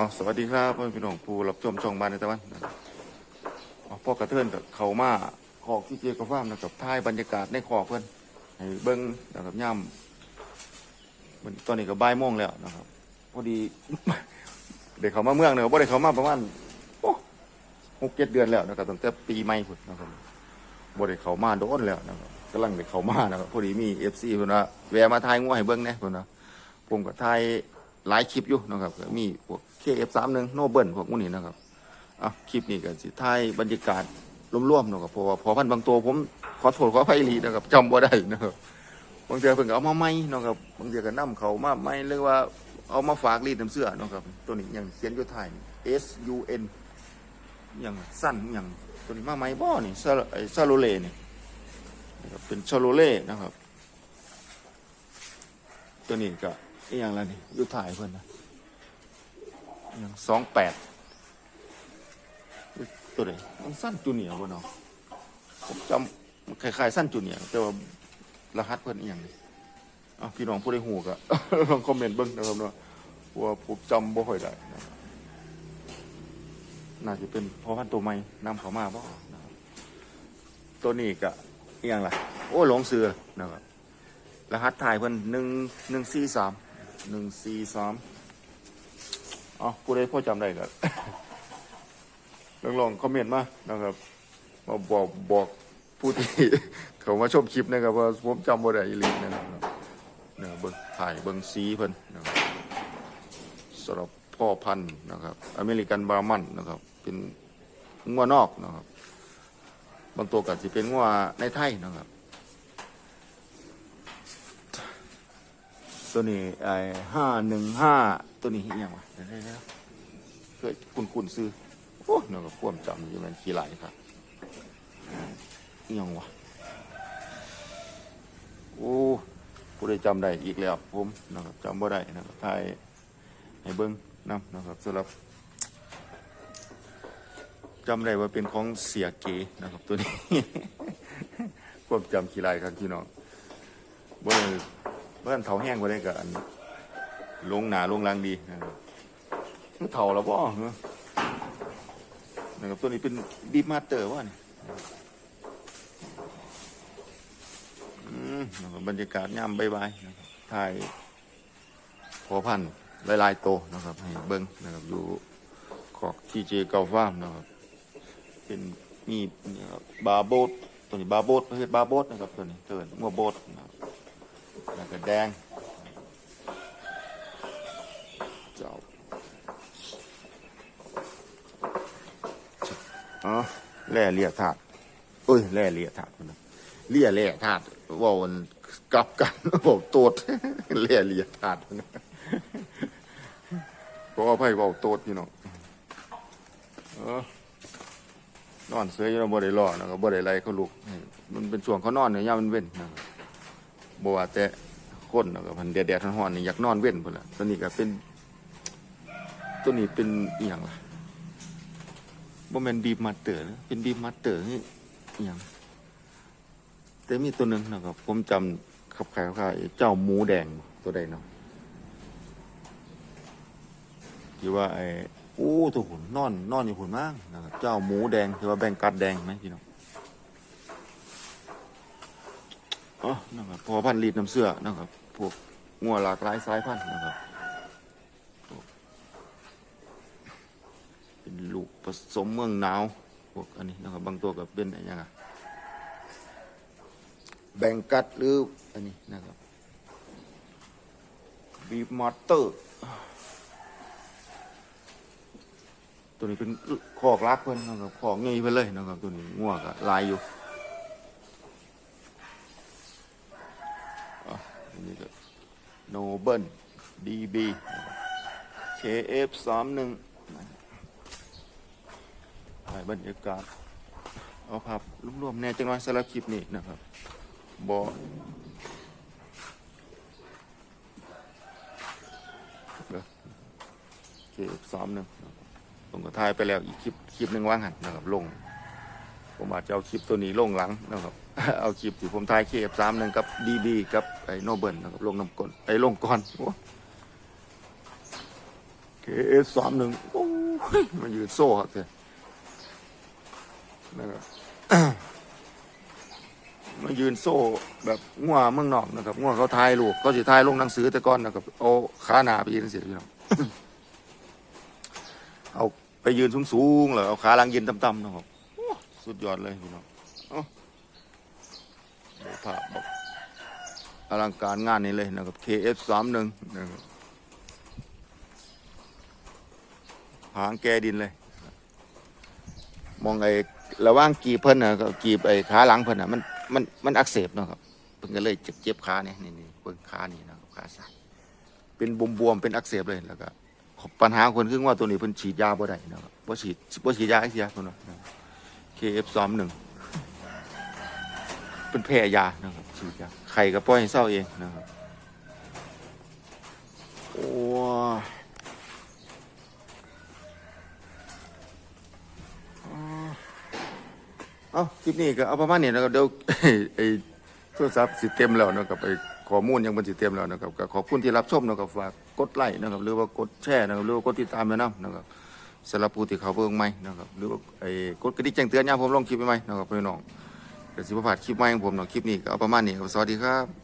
อ๋อสวัสดีครับพ่อพี่น้องผู้รับชมช่องบ้านในตะวันอ๋อพ่อกระเทือนกับเขามาขอกที่เจียกับฟ้ามนะครับถ่ายบรรยากาศในขอกเพื่อนให้เบิ้งนะครับย่ำตอนนี้ก็บ่ายโมงแล้วนะครับ พอดีเด็กเขามาเมืองเนอะบ่ได้เขามาประมาณโอ้หกเจ็ดเดือนแล้วนะครับตั้งแต่ปีใหม่พุ่นนะครับบ่ได้เขามาโดนแล้วนะครับกำลังเด็กเขามานะครับพอดีมีเอฟซีเพิ่นว่าแวะมาถ่ายงัวให้เบิ้งแหน่เพิ่นว่าผมก็ถ่าย หลายคลิปอยู่นะครับก็มีพวก KF31 โนเบิลพวกพวกนี้นะครับอะคลิปนี้ก็สิถ่ายบรรยากาศร่วมๆนะครับเพราะว่าพอพันธุ์บางตัวผมขอโทษขออภัยลีนะครับจำบ่ได้นะครับบางเทีเพิ่นก็เอามาใหม่นะครับบางเทีก็นำเขามาใหม่หรือว่าเอามาฝากรีดน้ำเสื้อนะครับตัวนี้ยังเขียนอยู่ท้าย S U N ยังสั้นยังตัวนี้มาใหม่บ่นี่ซาไอ้ซาโลเล่นี่นะครับเป็นซาโลเล่นะครับ ตัวนี้ก็ อีหยังล่ะนี่อยู่ท้ายเพิ่นนะอิหยัง28ตัวไหนมันสั้นจูเนียร์บ่เนาะผมจำคล้ายๆสั้นจูเนียร์แต่ว่ารหัสเพิ่นอีหยังนี่อะพี่น้องผู้ใดฮู้ก็ลองคอมเมนต์เบิ่งนะครับเนาะเพราะว่าผมจำบ่ค่อยได้นะครับน่าจะเป็นพ่อพันธุ์ตัวใหม่นำเข้ามาบ่นะครับตัวนี้ก็อีหยังล่ะโอ้หลงเสือนะครับรหัสถ่ายเพิ่น 1 143 143อ๋อผู้ใดพอจำได้ก็ลองลองคอมเมนต์มานะครับ มาบอกบอกผู้ที่เขามาชมคลิปนะครับว่าผมจำบ่ได้อีหลีนะครับเนี่ยเบิ่งถ่ายเบิ่งสีเพิ่นนะครับสำหรับพ่อพันธุ์นะครับ อเมริกันบรามันนะครับ เป็นงัวนอกนะครับ บางตัวก็สิเป็นงัวในไทยนะครับ ตัวนี้ไอ้ห้าหนึ่งห้าตัวนี้อหย่างวะเดี๋ยวๆๆเคยคุ้นซื้อโอ้เนาะก็ควมจำอยู่มันขี้ไหลายครับอหย่างวะโอ้ผู้ใดจำได้อีกแล้วผมนะครับจำบ่ได้นะครับทยให้เบิ้งนำนะครับสำหรับจำได้ว่าเป็นของเสียเก๋นะครับตัวนี้ความจำขี้ไรครับพี่น้องบ่ได้บ่ทันเฒ่าแห้งบ่ได้กับอันลงหนาลงลังดีนะครับเฒ่าแล้วบ่เหรอนะครับตัวนี้เป็นบีมาเตอร์วะนี่อืมบรรยากาศย่ำบายๆนะครับถ่ายพอพันธุ์หลายๆโตนะครับ ให้เบิ้งนะครับอยู่ขอกทีเจเกาฟ้ามนะครับ เป็นมีนี่ครับบาโบดตัวนี้บาโบดประเภทบาโบดนะครับตัวนี้เกินมัวโบดนะครับ แล้วก็แดงเจ้าอ๋อแล่เลียถาดเอ้ยแล่เลียถาตุนะเลี่ยเลี่ยถาดเว่ามันกลับกันบอกโตดเลี่ยเลี่ยถาดเพราะว่าไพ่เว่าโตดพี่น้องเออนอนเสืออยู่แล้วบ่ได้รอนะครับบ่ได้ไรเขาลุก มันเป็นช่วงเขานอนเนี่ยยามมันเว้นนะครับ บว่าแต่คนนะครับพันแดดแดดร้อนๆนี่อยากนอนเว้นพุ่นล่ะตัวนี้ก็เป็น ตัวนี้เป็นอีหยังล่ะบ่แม่นบีบมาเตอร์นะเป็นบีบมาเตอร์นี่อีหยังแต่มีตัวหนึ่งนะครับ ผมจำขับขายขายเจ้าหมูแดงตัวใดเนาะที่ว่าไอ้โอ้ตัวหุ่นนอน นอนอยู่หุ่นมากนะครับเจ้าหมูแดงที่ว่าแบงกัดแดงไหมพี่น้อง อ๋อนะครับพอพันธุ์รีดน้ำเสื้อนะครับพวกงัวหลากหลายสายพันธุ์นะครับเป็นลูกผสมเมืองหนาวพวกอันนี้นะครับบางตัวก็เป็นอะไรอย่างเงี้ยแบ่งกัดหรืออันนี้นะครับบีมอเตอร์ตัวนี้เป็นคอกรักเพิ่นนะครับคอกงี้เพิ่นเลยนะครับตัวนี้ง่วงอะลายอยู่อะอันนี้ก็ โนเบิลดีบีเคเอฟสามหนึ่งถ่ายบรรยากาศ เอาภาพรวมๆแน่จังน้อยสำหรับคลิปนี้นะครับบอเก็บซ้อมหนึ่งผมก็ถ่ายไปแล้วอีกคลิปคลิปหนึ่งว่างหันนะครับลง ผมอาจจะเอาคลิปตัวนี้ลงหลังนะครับ เอาคลิปที่ผมถ่ายเคฟสามหนึ่งกับดีบีกับไอโนเบิลนะครับลงน้ำก้นไอลงก่อนโอ้ก็ KF สามหนึ่งโอ้ยมันยืนโซ่ครับเจ้นะครับมายืนโซ่แบบงัวเมืองนอกนะครับงัวเขาทายลูกเขาสิทายลงหนังสือแต่ก่อนนะครับเอาขาหนาไปยืนเสียพี่น้องเอาไปยืนสูงๆเลยเอาขาลังยืนต่ำๆนะครับ สุดยอดเลยพี่น้องเอาดูภาพบอลังการงานนี้เลยนะครับ KF สามหนึ่งนะครับหางแกดินเลย มองไอ้ระว่างกีบเพิ่นน่ะก็กีบไอ้ขาหลังเพิ่นน่ะมันมันมันอักเสบเนาะครับเพิ่นก็เลยเจ็บเจ็บขาเนี่ยนี่นี่เพิ่นขานี่นะครับขาซ้ายเป็นบวมๆเป็นอักเสบเลยแล้วก็ปัญหาคนคือว่าตัวนี้เพิ่นฉีดยาบ่ได้นะครับบ่ฉีดบ่ฉีดยาให้เสียเพิ่นว่า KF21 เป็นแพ้ยานะครับฉีดยาไข้ก็ปล่อยเศร้าเองนะครับโอ้เอาคลิปนี้ก็เอาประมาณนี้นะครับเดี๋ยวไอ้โทรศัพท์สิเต็มแล้วนะครับไอ้ข้อมูลยังมันสิเต็มแล้วนะครับก็ขอบคุณที่รับชมนะครับฝากกดไลค์นะครับหรือว่ากดแชร์นะครับหรือว่ากดติดตามนะนำนะครับ สำหรับผู้ที่เขาเบิ่งใหม่นะครับหรือว่าไอ้กดกระดิ่งแจ้งเตือนยามผมลงคลิปใหม่ๆนะครับพี่น้องเดี๋ยวสิบ่พลาดคลิปใหม่ของผมเนาะคลิปนี้ก็เอาประมาณนี้ครับสวัสดีครับ